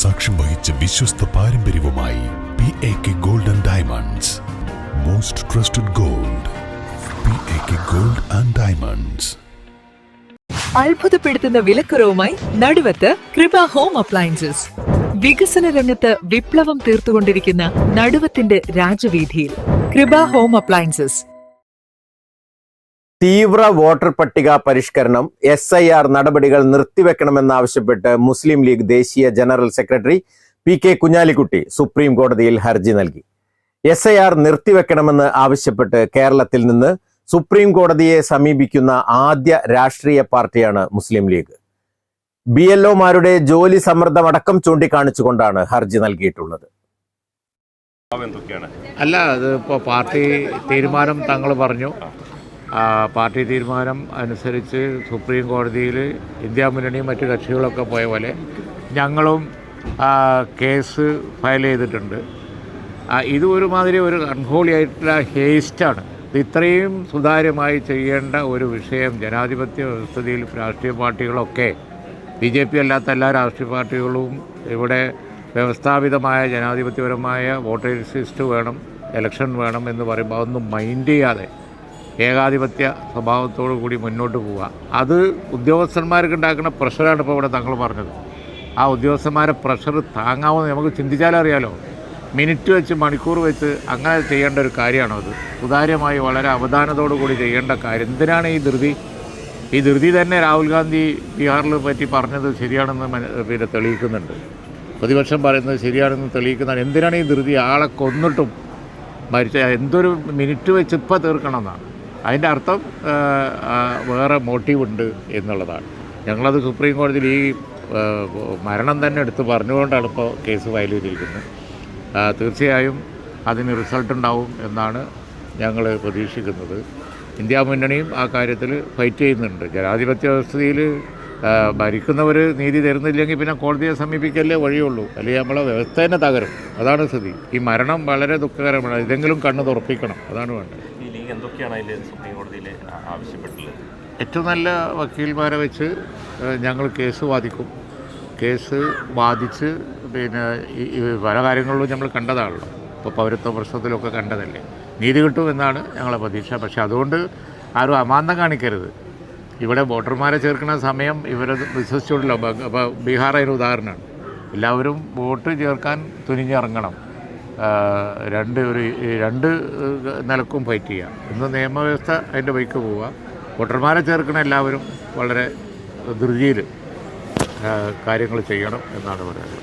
സാക്ഷ്യം വഹിച്ച വിശ്വസ്ത പാരമ്പര്യവുമായി P A K gold and diamonds most trusted gold P A K gold and diamonds അത്ഭുതപ്പെടുത്തുന്ന വിലക്കുറവുമായി നടുവത്ത് കൃപ ഹോം അപ്ലയൻസസ് വികസന രംഗത്ത് വിപ്ലവം തീർത്തുകൊണ്ടിരിക്കുന്ന നടുവത്തിന്റെ രാജവീതിയിൽ കൃപ ഹോം അപ്ലയൻസസ് തീവ്ര വോട്ടർ പട്ടിക പരിഷ്കരണം എസ് ഐ ആർ നടപടികൾ നിർത്തിവെക്കണമെന്നാവശ്യപ്പെട്ട് മുസ്ലിം ലീഗ് ദേശീയ general secretary P K Kunhalikutty supreme കോടതിയിൽ ഹർജി നൽകി. എസ് ഐ ആർ നിർത്തിവെക്കണമെന്ന് ആവശ്യപ്പെട്ട് കേരളത്തിൽ നിന്ന് സുപ്രീം കോടതിയെ സമീപിക്കുന്ന ആദ്യ രാഷ്ട്രീയ പാർട്ടിയാണ് മുസ്ലിം ലീഗ്. ബി എൽ ഒമാരുടെ ജോലി സമ്മർദ്ദമടക്കം ചൂണ്ടിക്കാണിച്ചുകൊണ്ടാണ് ഹർജി നൽകിയിട്ടുള്ളത്. അല്ല അത് ഇപ്പോൾ പാർട്ടി തീരുമാനം തങ്ങൾ പറഞ്ഞു. പാർട്ടി തീരുമാനം അനുസരിച്ച് സുപ്രീം കോടതിയിൽ ഇന്ത്യ മുന്നണിയും മറ്റു കക്ഷികളൊക്കെ പോയ പോലെ ഞങ്ങളും കേസ് ഫയൽ ചെയ്തിട്ടുണ്ട്. ഇത് ഒരുമാതിരി ഒരു അൺഹോളി ആയിട്ടുള്ള ഹേസ്റ്റാണ്. ഇത് ഇത്രയും സുതാര്യമായി ചെയ്യേണ്ട ഒരു വിഷയം ജനാധിപത്യ വ്യവസ്ഥിതിയിൽ രാഷ്ട്രീയ പാർട്ടികളൊക്കെ ബി ജെ പി അല്ലാത്ത എല്ലാ രാഷ്ട്രീയ പാർട്ടികളും ഇവിടെ വ്യവസ്ഥാപിതമായ ജനാധിപത്യപരമായ വോട്ടേഴ്സ് ലിസ്റ്റ് വേണം ഇലക്ഷൻ വേണം എന്ന് പറയുമ്പോൾ അതൊന്നും മൈൻഡ് ചെയ്യാതെ ഏകാധിപത്യ സ്വഭാവത്തോടു കൂടി മുന്നോട്ട് പോവുക. അത് ഉദ്യോഗസ്ഥന്മാർക്ക് ഉണ്ടാക്കുന്ന പ്രഷറാണ് ഇപ്പോൾ ഇവിടെ തങ്ങൾ പറഞ്ഞത്. ആ ഉദ്യോഗസ്ഥന്മാരെ പ്രഷർ താങ്ങാവുന്ന നമുക്ക് ചിന്തിച്ചാലറിയാലോ മിനിറ്റ് വെച്ച് മണിക്കൂർ വെച്ച് അങ്ങനെ ചെയ്യേണ്ട ഒരു കാര്യമാണോ അത്? സുതാര്യമായി വളരെ അവധാനത്തോടു കൂടി ചെയ്യേണ്ട കാര്യം. എന്തിനാണ് ഈ ധൃതി? ഈ ധൃതി തന്നെ രാഹുൽ ഗാന്ധി ബീഹാറിൽ പറ്റി പറഞ്ഞത് ശരിയാണെന്ന് പിന്നെ തെളിയിക്കുന്നുണ്ട്. പ്രതിപക്ഷം പറയുന്നത് ശരിയാണെന്ന് തെളിയിക്കുന്നതാണ്. എന്തിനാണ് ഈ ധൃതി ആളെ കൊന്നിട്ടും മരിച്ച എന്തൊരു മിനിറ്റ് വെച്ച് ഇപ്പം തീർക്കണം എന്നാണ് അതിന്റെ അർത്ഥം വേറെ മോട്ടീവുണ്ട് എന്നുള്ളതാണ്. ഞങ്ങളത് സുപ്രീം കോടതിയിൽ ഈ മരണം തന്നെ എടുത്ത് പറഞ്ഞുകൊണ്ടാണ് ഇപ്പോൾ കേസ് ഫയൽ ചെയ്തിരിക്കുന്നത്. തീർച്ചയായും അതിന് റിസൾട്ട് ഉണ്ടാവും എന്നാണ് ഞങ്ങൾ പ്രതീക്ഷിക്കുന്നത്. ഇന്ത്യ മുന്നണിയും ആ കാര്യത്തിൽ ഫൈറ്റ് ചെയ്യുന്നുണ്ട്. ജനാധിപത്യ വ്യവസ്ഥയിൽ ഭരിക്കുന്നവർ നീതി തരുന്നില്ലെങ്കിൽ പിന്നെ കോടതിയെ സമീപിക്കല്ലേ വഴിയുള്ളൂ. അല്ലെങ്കിൽ നമ്മളെ വ്യവസ്ഥ തന്നെ തകരും. അതാണ് സ്ഥിതി. ഈ മരണം വളരെ ദുഃഖകരമാണ്. ഇതെങ്കിലും കണ്ണ് തുറപ്പിക്കണം. അതാണ് വേണ്ടത്. എന്തൊക്കെയാണ് അതിൽ സുപ്രീം കോടതിയിൽ ആവശ്യപ്പെട്ടുള്ളത് ഏറ്റവും നല്ല വക്കീൽമാരെ വെച്ച് ഞങ്ങൾ കേസ് വാദിക്കും. കേസ് വാദിച്ച് പിന്നെ പല കാര്യങ്ങളിലും നമ്മൾ കണ്ടതാണല്ലോ. ഇപ്പോൾ പൗരത്വ പ്രശ്നത്തിലൊക്കെ കണ്ടതല്ലേ. നീതി കിട്ടുമെന്നാണ് ഞങ്ങളെ പ്രതീക്ഷ. പക്ഷേ അതുകൊണ്ട് ആരും അമാന്തം കാണിക്കരുത്. ഇവിടെ വോട്ടർമാരെ ചേർക്കുന്ന സമയം ഇവരെ വിശ്വസിച്ചുകൊണ്ടല്ലോ അപ്പോൾ ബീഹാർ അതിന് ഉദാഹരണമാണ്. എല്ലാവരും വോട്ട് ചേർക്കാൻ തുനിഞ്ഞിറങ്ങണം. രണ്ട് ഒരു രണ്ട് നിലക്കും ഫൈറ്റ് ചെയ്യുക ഇന്ന് നിയമവ്യവസ്ഥ അതിന്റെ ബൈക്ക് പോവുക വോട്ടർമാരെ ചേർക്കുന്ന എല്ലാവരും വളരെ ധൃതിയിൽ കാര്യങ്ങൾ ചെയ്യണം എന്നാണ് പറയുന്നത്.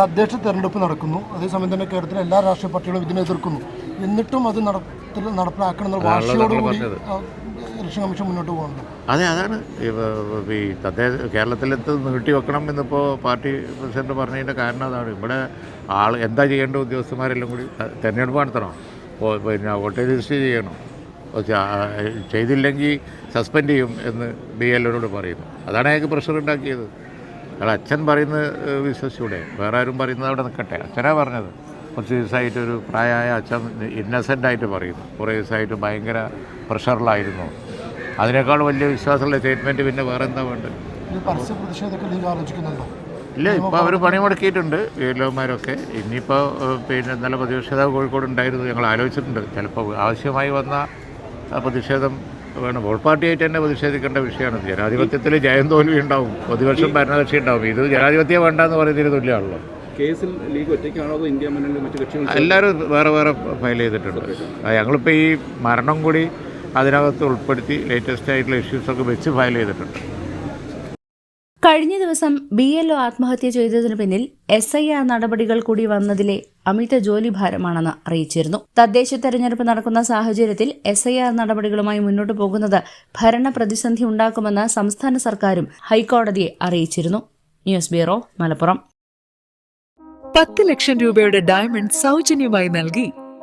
തദ്ദേശ തെരഞ്ഞെടുപ്പ് നടക്കുന്നു. അതേസമയം തന്നെ കേരളത്തിലെ എല്ലാ രാഷ്ട്രീയ പാർട്ടികളും ഇതിനെ എതിർക്കുന്നു. എന്നിട്ടും അത് നടപ്പിലാക്കണം എന്നുള്ള വാശിയോടുകൂടി ഇലക്ഷൻ കമ്മീഷൻ മുന്നോട്ട് പോകുന്നത് അതെ അതാണ്. ഈ തദ്ദേശ കേരളത്തിലെത്ത് നീട്ടി വെക്കണം എന്നിപ്പോൾ പാർട്ടി പ്രസിഡന്റ് പറഞ്ഞതിന്റെ കാരണം അതാണ്. ഇവിടെ ആൾ എന്താ ചെയ്യേണ്ട ഉദ്യോഗസ്ഥന്മാരെല്ലാം കൂടി തിരഞ്ഞെടുപ്പ് നടത്തണം. പിന്നെ വോട്ടേജ് രജിസ്റ്റർ ചെയ്യണം. ചെയ്തില്ലെങ്കിൽ സസ്പെൻഡ് ചെയ്യും എന്ന് ബി എല്ലിനോട് പറയുന്നു. അതാണ് അയാൾക്ക് പ്രഷർ ഉണ്ടാക്കിയത്. അയാൾ അച്ഛൻ പറയുന്നത് വിശ്വസിച്ചൂടെ. വേറെ ആരും പറയുന്നത് അവിടെ നിൽക്കട്ടെ. അച്ഛനാ പറഞ്ഞത്. കുറച്ച് ദിവസമായിട്ട് ഒരു പ്രായമായ അച്ഛൻ ഇന്നസെന്റ് ആയിട്ട് പറയുന്നു. കുറേ ദിവസമായിട്ട് ഭയങ്കര പ്രഷറിലായിരുന്നു. അതിനേക്കാൾ വലിയ വിശ്വാസമുള്ള സ്റ്റേറ്റ്മെന്റ് പിന്നെ വേറെ എന്താ വേണ്ടത്? ഇല്ല ഇപ്പോൾ അവർ പണിമുടക്കിയിട്ടുണ്ട് മുടക്കിയിട്ടുണ്ട് ഇനിയിപ്പോൾ ഇനിയിപ്പോ പിന്നെ നല്ല പ്രതിഷേധം കോഴിക്കോട് ഉണ്ടായിരുന്നു ഞങ്ങൾ ആലോചിച്ചിട്ടുണ്ട്. ചിലപ്പോൾ ആവശ്യമായി വന്ന പ്രതിഷേധം വേണം. ഓൾ പാർട്ടിയായിട്ട് തന്നെ പ്രതിഷേധിക്കേണ്ട വിഷയമാണ്. ജനാധിപത്യത്തിൽ ജയം തോൽവി ഉണ്ടാവും. പ്രതിപക്ഷം ഭരണകക്ഷി ഉണ്ടാവും. ഇത് ജനാധിപത്യം വേണ്ടെന്ന് പറയുന്നതിന് തുല്യമാണല്ലോ. കേസിൽ ലീഗ് ഒറ്റയ്ക്കാണോ അതോ ഇന്ത്യ മുന്നണിയിലെ മറ്റു കക്ഷികൾ എല്ലാവരും വേറെ വേറെ ഫയൽ ചെയ്തിട്ടുണ്ട്. ഞങ്ങളിപ്പോൾ ഈ മരണം കൂടി അതിനകത്ത് ഉൾപ്പെടുത്തി ലേറ്റസ്റ്റ് ആയിട്ടുള്ള ഇഷ്യൂസൊക്കെ വെച്ച് ഫയൽ ചെയ്തിട്ടുണ്ട്. കഴിഞ്ഞ ദിവസം ബി എൽ ഒ ആത്മഹത്യ ചെയ്തതിനു പിന്നിൽ എസ് ഐ ആർ നടപടികൾ കൂടി വന്നതിലെ അമിത ജോലിഭാരമാണെന്ന് അറിയിച്ചിരുന്നു. തദ്ദേശ തെരഞ്ഞെടുപ്പ് നടക്കുന്ന സാഹചര്യത്തിൽ എസ് ഐ ആർ നടപടികളുമായി മുന്നോട്ട് പോകുന്നത് ഭരണ പ്രതിസന്ധി ഉണ്ടാക്കുമെന്ന് സംസ്ഥാന സർക്കാരും ഹൈക്കോടതിയെ അറിയിച്ചിരുന്നു. News bureau Malappuram. പത്ത് ലക്ഷം രൂപയുടെ ഡയമണ്ട് സൗജന്യമായി നൽകി